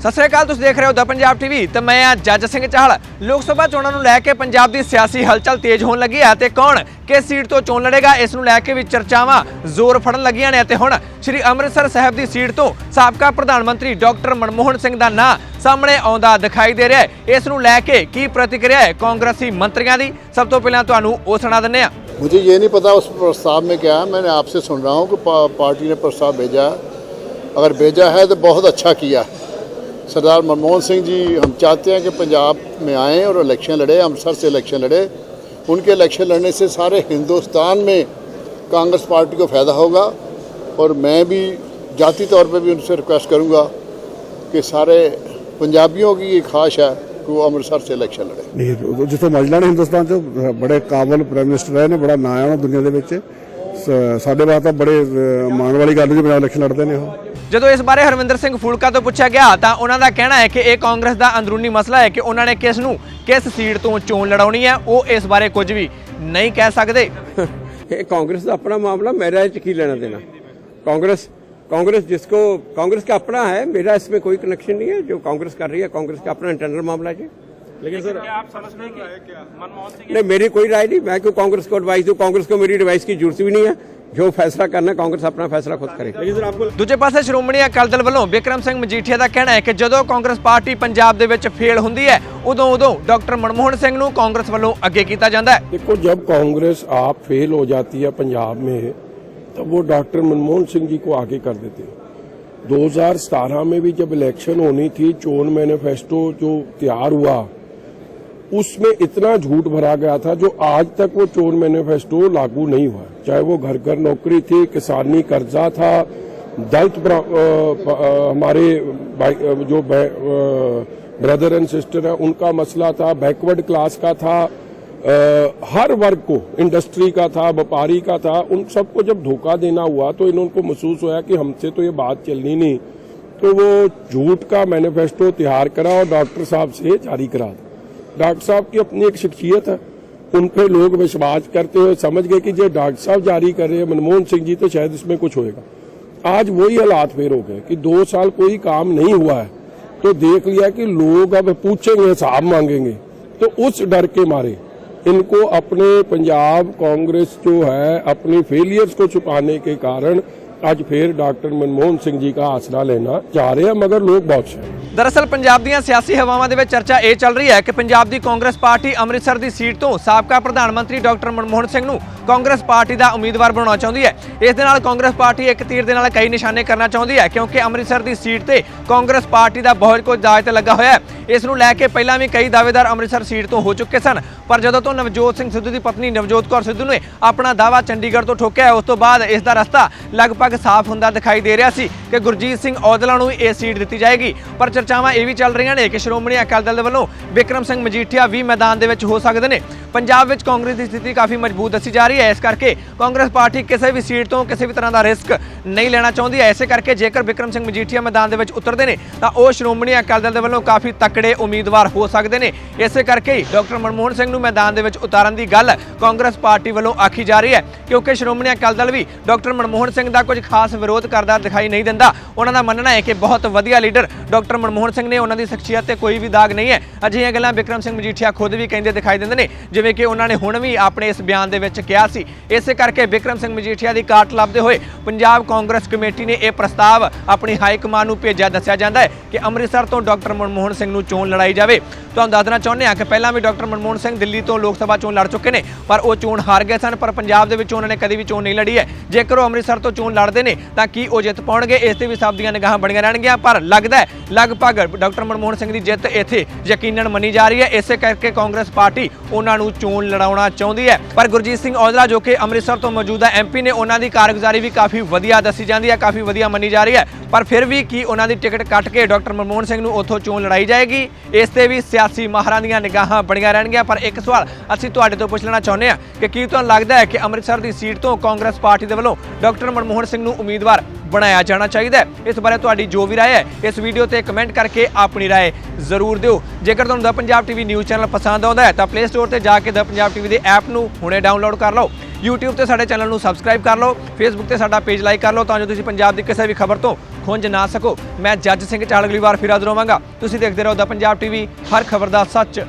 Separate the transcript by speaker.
Speaker 1: ਸਤਿ ਸ੍ਰੀ ਅਕਾਲ ਤੁਸੀਂ ਦੇਖ ਰਹੇ ਹੋ ਦਾ ਪੰਜਾਬ ਟੀਵੀ ਤੇ ਮੈਂ ਆ ਜੱਜ ਸਿੰਘ ਚਾਹਲ ਲੋਕ ਸਭਾ ਚੋਣਾਂ ਨੂੰ ਲੈ ਕੇ ਪੰਜਾਬ ਦੀ ਸਿਆਸੀ ਹਲਚਲ ਤੇਜ਼ ਹੋਣ ਲੱਗੀ ਹੈ ਤੇ ਕੌਣ ਕਿਸ ਸੀਟ ਤੋਂ ਚੋਣ ਲੜੇਗਾ ਇਸ ਨੂੰ ਲੈ ਕੇ ਵੀ ਚਰਚਾਵਾਂ ਜ਼ੋਰ ਫੜਨ ਲੱਗੀਆਂ ਨੇ ਤੇ ਹੁਣ ਸ੍ਰੀ ਅੰਮ੍ਰਿਤਸਰ ਸਾਹਿਬ ਦੀ ਸੀਟ ਤੋਂ ਸਾਬਕਾ ਪ੍ਰਧਾਨ ਮੰਤਰੀ ਡਾਕਟਰ ਮਨਮੋਹਨ ਸਿੰਘ ਦਾ ਨਾਂ ਸਾਹਮਣੇ ਆਉਂਦਾ ਦਿਖਾਈ ਦੇ ਰਿਹਾ ਹੈ ਇਸ ਨੂੰ ਲੈ ਕੇ ਕੀ ਪ੍ਰਤੀਕਿਰਿਆ ਹੈ ਕਾਂਗਰਸੀ ਮੰਤਰੀਆਂ ਦੀ ਸਭ ਤੋਂ ਪਹਿਲਾਂ ਤੁਹਾਨੂੰ ਉਹ ਸੁਣਾ ਦਿੰਦੇ ਆ
Speaker 2: मुझे ये नहीं पता उस प्रस्ताव में क्या है मैंने आपसे सुन रहा हूँ कि पा, पार्टी ने प्रस्ताव भेजा है अगर भेजा है तो बहुत अच्छा किया सरदार मनमोहन सिंह जी हम चाहते हैं कि पंजाब में आएँ और इलेक्शन लड़े अमृतसर से इलेक्शन लड़े उनके इलेक्शन लड़ने से सारे हिंदुस्तान में कांग्रेस पार्टी को फ़ायदा होगा और मैं भी जाती तौर पे भी उनसे रिक्वेस्ट करूँगा कि सारे पंजाबियों की ये ख्वाहिश है कि वो अमृतसर से इलेक्शन लड़े
Speaker 3: ਨਹੀਂ ਉਹ ਜਿੱਥੋਂ ਮਰਜ਼ੀ ਲੈਣ ਹਿੰਦੁਸਤਾਨ ਚ ਬੜੇ ਕਾਬਲ ਪ੍ਰਾਈਮ ਮਿਨਿਸਟਰ ਰਹੇ ਨੇ ਬੜਾ ਨਾਂ ਹੈ ਉਹਨਾਂ ਦੁਨੀਆ ਦੇ ਵਿੱਚ ਸ- ਸਾਡੇ ਵਾਸਤੇ ਤਾਂ ਬੜੇ ਅ, ਮਾਣ ਵਾਲੀ ਗੱਲ ਹੈ ਜੇ ਪੰਜਾਬ ਇਲੈਕਸ਼ਨ ਲੜਦੇ ਨੇ ਉਹ
Speaker 1: ਜਦੋਂ ਇਸ ਬਾਰੇ ਹਰਵਿੰਦਰ ਸਿੰਘ ਫੂਲਕਾ ਤੋਂ ਪੁੱਛਿਆ ਗਿਆ ਤਾਂ ਉਹਨਾਂ ਦਾ ਕਹਿਣਾ ਹੈ ਕਿ ਇਹ ਕਾਂਗਰਸ ਦਾ ਅੰਦਰੂਨੀ ਮਸਲਾ ਹੈ ਕਿ ਉਹਨਾਂ ਨੇ ਕਿਸ ਨੂੰ ਕਿਸ ਸੀਟ ਤੋਂ ਚੋਣ ਲੜਾਉਣੀ ਹੈ ਉਹ ਇਸ ਬਾਰੇ ਕੁਝ ਵੀ ਨਹੀਂ ਕਹਿ ਸਕਦੇ
Speaker 4: ये कांग्रेस का अपना मामला मेरा इस की लेना देना कांग्रेस कांग्रेस जिसको कांग्रेस का अपना है मेरा इसमें कोई कनेक्शन नहीं है जो कांग्रेस कर रही है कांग्रेस का अपना इंटरनल मामला है जी
Speaker 5: लेकिन सर आप समझते हैं कि मनमोहन सिंह
Speaker 4: नहीं मेरी कोई राय नहीं मैं क्यों कांग्रेस को एडवाइस दूं कांग्रेस को मेरी एडवाइस की जरूरत भी नहीं है जो फैसला करना है कांग्रेस अपना फैसला खुद करे
Speaker 5: लेकिन सर आपको
Speaker 1: ਦੂਜੇ ਪਾਸੇ ਸ਼੍ਰੋਮਣੀ ਅਕਾਲੀ ਦਲ ਵੱਲੋਂ ਵਿਕਰਮ ਸਿੰਘ ਮਜੀਠੀਆ ਦਾ ਕਹਿਣਾ ਹੈ ਕਿ ਜਦੋਂ ਕਾਂਗਰਸ ਪਾਰਟੀ ਪੰਜਾਬ ਦੇ ਵਿੱਚ ਫੇਲ ਹੁੰਦੀ ਹੈ ਉਦੋਂ ਉਦੋਂ ਡਾਕਟਰ ਮਨਮੋਹਨ ਸਿੰਘ ਨੂੰ ਕਾਂਗਰਸ ਵੱਲੋਂ ਅੱਗੇ ਕੀਤਾ ਜਾਂਦਾ ਹੈ
Speaker 6: देखो जब कांग्रेस आप फेल हो जाती है पंजाब में तब वो डॉक्टर मनमोहन सिंह जी को आगे कर देते हैं 2017 में भी जब इलेक्शन होनी थी चोन मैनिफेस्टो जो तैयार हुआ उसमें इतना झूठ भरा गया था जो आज तक वो चोन मैनिफेस्टो लागू नहीं हुआ। चाहे वो घर घर नौकरी थी किसानी कर्जा था दलित हमारे जो ब्रदर एंड सिस्टर है उनका मसला था बैकवर्ड क्लास का था अ, हर वर्ग को इंडस्ट्री का था व्यापारी का था उन सबको जब धोखा देना हुआ तो इनको महसूस हुआ कि हमसे तो ये बात चलनी नहीं। तो वो झूठ का मैनिफेस्टो तैयार करा और डॉक्टर साहब से जारी करा दिया। डॉक्टर साहब की अपनी एक शख्सियत है उन पे लोग विश्वास करते हुए समझ गए कि जो डॉक्टर साहब जारी कर रहे हैं मनमोहन सिंह जी तो शायद इसमें कुछ होएगा आज वही हालात फिर हो गए कि दो साल कोई काम नहीं हुआ है तो देख लिया कि लोग अब पूछेंगे हिसाब मांगेंगे तो उस डर के मारे इनको अपने पंजाब कांग्रेस जो है अपनी फेलियर्स को छुपाने के कारण ਅੱਜ ਫੇਰ ਡਾਕਟਰ ਮਨਮੋਹਨ ਸਿੰਘ ਜੀ ਦਾ ਆਸਰਾ ਲੈਣਾ ਜਾ ਰਿਹਾ ਮਗਰ ਲੋਕ ਬਹੁਤ ਸ਼ਾਇਦ
Speaker 1: ਦਰਅਸਲ ਪੰਜਾਬ ਦੀਆਂ ਸਿਆਸੀ ਹਵਾਵਾਂ ਦੇ ਵਿੱਚ ਚਰਚਾ ਇਹ ਚੱਲ ਰਹੀ ਹੈ ਕਿ ਪੰਜਾਬ ਦੀ ਕਾਂਗਰਸ ਪਾਰਟੀ ਅੰਮ੍ਰਿਤਸਰ ਦੀ ਸੀਟ ਤੋਂ ਸਾਬਕਾ ਪ੍ਰਧਾਨ ਮੰਤਰੀ ਡਾਕਟਰ ਮਨਮੋਹਨ ਸਿੰਘ ਨੂੰ ਕਾਂਗਰਸ ਪਾਰਟੀ ਦਾ ਉਮੀਦਵਾਰ ਬਣਾਉਣਾ ਚਾਹੁੰਦੀ ਹੈ। ਇਸ ਦੇ ਨਾਲ ਕਾਂਗਰਸ ਪਾਰਟੀ ਇੱਕ ਤੀਰ ਦੇ ਨਾਲ ਕਈ ਨਿਸ਼ਾਨੇ ਕਰਨਾ ਚਾਹੁੰਦੀ ਹੈ, ਕਿਉਂਕਿ ਅੰਮ੍ਰਿਤਸਰ ਦੀ ਸੀਟ ਤੇ ਕਾਂਗਰਸ ਪਾਰਟੀ ਦਾ ਬਹੁਤ ਕੁਝ ਦਾਅਵੇ ਤੇ ਲੱਗਾ ਹੋਇਆ ਹੈ। ਇਸ ਨੂੰ ਲੈ ਕੇ ਪਹਿਲਾਂ ਵੀ ਕਈ ਦਾਅਵੇਦਾਰ ਅੰਮ੍ਰਿਤਸਰ ਸੀਟ ਤੋਂ ਹੋ ਚੁੱਕੇ ਸਨ, ਪਰ ਜਦੋਂ ਤੋਂ ਨਵਜੋਤ ਸਿੰਘ ਸਿੱਧੂ ਦੀ ਪਤਨੀ ਨਵਜੋਤ ਕੌਰ ਸਿੱਧੂ ਨੇ ਆਪਣਾ ਦਾਅਵਾ ਚੰਡੀਗੜ੍ਹ ਤੋਂ ਠੋਕਿਆ ਉਸ ਤੋਂ ਬਾਅਦ ਇਸ ਦਾ ਰਸਤਾ ਲਗਭਗ ਸਾਫ਼ ਹੁੰਦਾ ਦਿਖਾਈ ਦੇ ਰਿਹਾ ਸੀ ਕਿ ਗੁਰਜੀਤ ਸਿੰਘ ਔਜਲਾ ਨੂੰ ਇਹ ਸੀਟ ਦਿੱਤੀ ਜਾਏਗੀ। ਪਰ ਚਰਚਾਵਾਂ ਇਹ ਵੀ ਚੱਲ ਰਹੀਆਂ ਨੇ ਕਿ ਸ਼੍ਰੋਮਣੀ ਅਕਾਲੀ ਦਲ ਦੇ ਵੱਲੋਂ ਵਿਕਰਮ ਸਿੰਘ ਮਜੀਠੀਆ ਵੀ ਮੈਦਾਨ ਦੇ ਵਿੱਚ ਹੋ ਸਕਦੇ ਨੇ। ਪੰਜਾਬ ਵਿੱਚ ਕਾਂਗਰਸ ਦੀ ਸਥਿਤੀ ਕਾਫੀ ਮਜ਼ਬੂਤ ਦੱਸੀ ਜਾ ਰਹੀ ਹੈ। ਇਸ ਕਰਕੇ ਕਾਂਗਰਸ ਪਾਰਟੀ ਕਿਸੇ ਵੀ ਸੀਟ ਤੋਂ ਕਿਸੇ ਵੀ ਤਰ੍ਹਾਂ ਦਾ ਰਿਸਕ ਨਹੀਂ ਲੈਣਾ ਚਾਹੁੰਦੀ ਹੈ। ਇਸੇ ਕਰਕੇ ਜੇਕਰ ਵਿਕਰਮ ਸਿੰਘ ਮਜੀਠੀਆ ਮੈਦਾਨ ਦੇ ਵਿੱਚ ਉਤਰਦੇ ਨੇ, ਤਾਂ ਉਹ ਸ਼੍ਰੋਮਣੀ ਅਕਾਲੀ ਦਲ ਦੇ ਵੱਲੋਂ ਕਾਫੀ ਤਕੜੇ ਉਮੀਦਵਾਰ ਹੋ ਸਕਦੇ ਨੇ। ਇਸੇ ਕਰਕੇ ਹੀ ਡਾਕਟਰ ਮਨਮੋਹਨ ਸਿੰਘ ਨੂੰ ਮੈਦਾਨ ਦੇ ਵਿੱਚ ਉਤਾਰਨ ਦੀ ਗੱਲ ਕਾਂਗਰਸ ਪਾਰਟੀ ਵੱਲੋਂ ਆਖੀ ਜਾ ਰਹੀ ਹੈ, ਕਿਉਂਕਿ ਸ਼੍ਰੋਮਣੀ ਅਕਾਲੀ ਦਲ ਵੀ ਡਾਕਟਰ ਮਨਮੋਹਨ ਸਿੰਘ ਦਾ ਕੁਝ ਖਾਸ ਵਿਰੋਧ ਕਰਦਾ ਦਿਖਾਈ ਨਹੀਂ ਦਿੰਦਾ। ਉਹਨਾਂ ਦਾ ਮੰਨਣਾ ਹੈ ਕਿ ਬਹੁਤ ਵਧੀਆ ਲੀਡਰ ਡਾਕਟਰ ਮਨਮੋਹਨ ਸਿੰਘ ਨੇ ਉਹਨਾਂ ਦੀ ਸ਼ਖਸੀਅਤ ਤੇ ਕੋਈ ਵੀ ਦਾਗ ਨਹੀਂ ਹੈ। ਅਜਿਹੀਆਂ ਗੱਲਾਂ ਵਿਕਰਮ ਸਿੰਘ ਮਜੀਠੀਆ ਖੁਦ ਵੀ ਕਹਿੰਦੇ ਦਿਖਾਈ ਦਿੰਦੇ ਨੇ ਜਿਵੇਂ ਕਿ ਉਹਨਾਂ ਨੇ ਹੁਣ ਵੀ ਆਪਣੇ ਇਸ ਬਿਆਨ ਦੇ ਵਿੱਚ ਕਿਹਾ ਸੀ। ਇਸੇ ਕਰਕੇ ਵਿਕਰਮ ਸਿੰਘ ਮਜੀਠੀਆ ਦੀ ਕਾਟ ਲੱਭਦੇ ਹੋਏ ਪੰਜਾਬ ਕਾਂਗਰਸ ਕਮੇਟੀ ਨੇ ਇਹ ਪ੍ਰਸਤਾਵ ਆਪਣੀ ਹਾਈ ਕਮਾਨ ਨੂੰ ਭੇਜਿਆ। ਦੱਸਿਆ ਜਾਂਦਾ ਹੈ ਕਿ ਅੰਮ੍ਰਿਤਸਰ ਤੋਂ ਡਾਕਟਰ ਮਨਮੋਹਨ ਸਿੰਘ ਨੂੰ ਚੋਣ ਲੜਾਈ ਜਾਵੇ। ਤੁਹਾਨੂੰ ਦੱਸਣਾ ਚਾਹੁੰਦੇ ਹਾਂ ਕਿ ਪਹਿਲਾਂ ਵੀ ਡਾਕਟਰ ਮਨਮੋਹਨ ਸਿੰਘ ਦਿੱਲੀ ਤੋਂ ਲੋਕ ਸਭਾ ਚੋਣ ਲੜ ਚੁੱਕੇ ਨੇ, ਪਰ ਉਹ ਚੋਣ ਹਾਰ ਗਏ ਸਨ, ਪਰ ਪੰਜਾਬ ਦੇ ਵਿੱਚ ਉਹਨਾਂ ਨੇ ਕਦੇ ਵੀ ਚੋਣ ਨਹੀਂ ਲੜੀ ਹੈ। ਜੇਕਰ ਉਹ ਅੰਮ੍ਰਿਤਸਰ ਤੋਂ ਚੋਣ ਲੜਦੇ ਨੇ, ਤਾਂ ਕੀ ਉਹ ਜਿੱਤ ਪਾਉਣਗੇ? ਇਸ ਤੇ ਵੀ ਸਭ ਦੀਆਂ ਨਿਗਾਹਾਂ ਬਣੀਆਂ ਰਹਿਣਗੀਆਂ, ਪਰ ਲੱਗਦਾ ਲਗਭਗ ਡਾਕਟਰ ਮਨਮੋਹਨ ਸਿੰਘ ਦੀ ਜਿੱਤ ਇੱਥੇ ਯਕੀਨਨ ਮੰਨੀ ਜਾ ਰਹੀ ਹੈ। ਇਸੇ ਕਰਕੇ ਕਾਂਗਰਸ ਪਾਰਟੀ ਉਹਨਾਂ ਨੂੰ ਨੂੰ ਚੋਣ ਲੜਾਉਣਾ ਚਾਹੁੰਦੀ ਹੈ ਪਰ ਗੁਰਜੀਤ ਸਿੰਘ ਔਜਲਾ ਜੋ ਕਿ ਅੰਮ੍ਰਿਤਸਰ ਤੋਂ ਮੌਜੂਦਾ ਐਮਪੀ ਨੇ ਉਹਨਾਂ ਦੀ ਕਾਰਗੁਜ਼ਾਰੀ ਵੀ ਕਾਫੀ ਵਧੀਆ ਦੱਸੀ ਜਾਂਦੀ ਹੈ ਕਾਫੀ ਵਧੀਆ ਮੰਨੀ ਜਾ ਰਹੀ ਹੈ ਪਰ ਫਿਰ ਵੀ ਕੀ ਉਹਨਾਂ ਦੀ ਟਿਕਟ ਕੱਟ ਕੇ ਡਾਕਟਰ ਮਨਮੋਹਨ ਸਿੰਘ ਨੂੰ ਉੱਥੋਂ ਚੋਣ ਲੜਾਈ ਜਾਏਗੀ ਇਸ ਤੇ ਵੀ ਸਿਆਸੀ ਮਾਹਰਾਂ ਦੀਆਂ ਨਿਗਾਹਾਂ ਬਣੀਆਂ ਰਹਿਣਗੀਆਂ ਪਰ ਇੱਕ ਸਵਾਲ ਅਸੀਂ ਤੁਹਾਡੇ ਤੋਂ ਪੁੱਛ ਲੈਣਾ ਚਾਹੁੰਦੇ ਹਾਂ ਕਿ ਕੀ ਤੁਹਾਨੂੰ ਲੱਗਦਾ ਹੈ ਕਿ ਅੰਮ੍ਰਿਤਸਰ ਦੀ ਸੀਟ ਤੋਂ ਕਾਂਗਰਸ ਪਾਰਟੀ ਦੇ ਵੱਲੋਂ ਡਾਕਟਰ ਮਨਮੋਹਨ ਸਿੰਘ ਨੂੰ ਉਮੀਦਵਾਰ ਬਣਾਇਆ ਜਾਣਾ ਚਾਹੀਦਾ ਹੈ ਇਸ ਬਾਰੇ ਤੁਹਾਡੀ ਜੋ ਵੀ رائے ਹੈ ਇਸ ਵੀਡੀਓ ਤੇ ਕਮੈਂਟ ਕਰਕੇ ਆਪਣੀ رائے ਜ਼ਰੂਰ ਦਿਓ ਜੇਕਰ ਤੁਹਾਨੂੰ ਦਾ ਪੰਜਾਬ ਟੀਵੀ ਨਿਊਜ਼ ਚੈਨਲ ਪਸੰਦ ਆਉਂਦਾ ਹੈ ਤਾਂ ਪਲੇ ਸਟੋਰ ਤੇ ਜਾ ਕੇ ਦ ਪੰਜਾਬ ਟੀਵੀ ਦੇ ਐਪ ਨੂੰ ਹੁਣੇ ਡਾਊਨਲੋਡ ਕਰ ਲਓ। YouTube ਤੇ ਸਾਡੇ ਚੈਨਲ ਨੂੰ ਸਬਸਕ੍ਰਾਈਬ ਕਰ ਲਓ, Facebook ਤੇ ਸਾਡਾ ਪੇਜ ਲਾਈਕ ਕਰ ਲਓ ਤਾਂ ਜੋ ਤੁਸੀਂ ਪੰਜਾਬ ਦੀ ਕਿਸੇ ਵੀ ਖਬਰ ਤੋਂ ਖੁੰਝ ਨਾ ਸਕੋ। ਮੈਂ ਜੱਜ ਸਿੰਘ ਚਾਲ ਅਗਲੀ ਵਾਰ ਫਿਰ ਹਾਜ਼ਰ ਹੋਵਾਂਗਾ। ਤੁਸੀਂ ਦੇਖਦੇ ਰਹੋ ਦ ਪੰਜਾਬ ਟੀਵੀ, ਹਰ ਖਬਰ ਦਾ ਸੱਚ।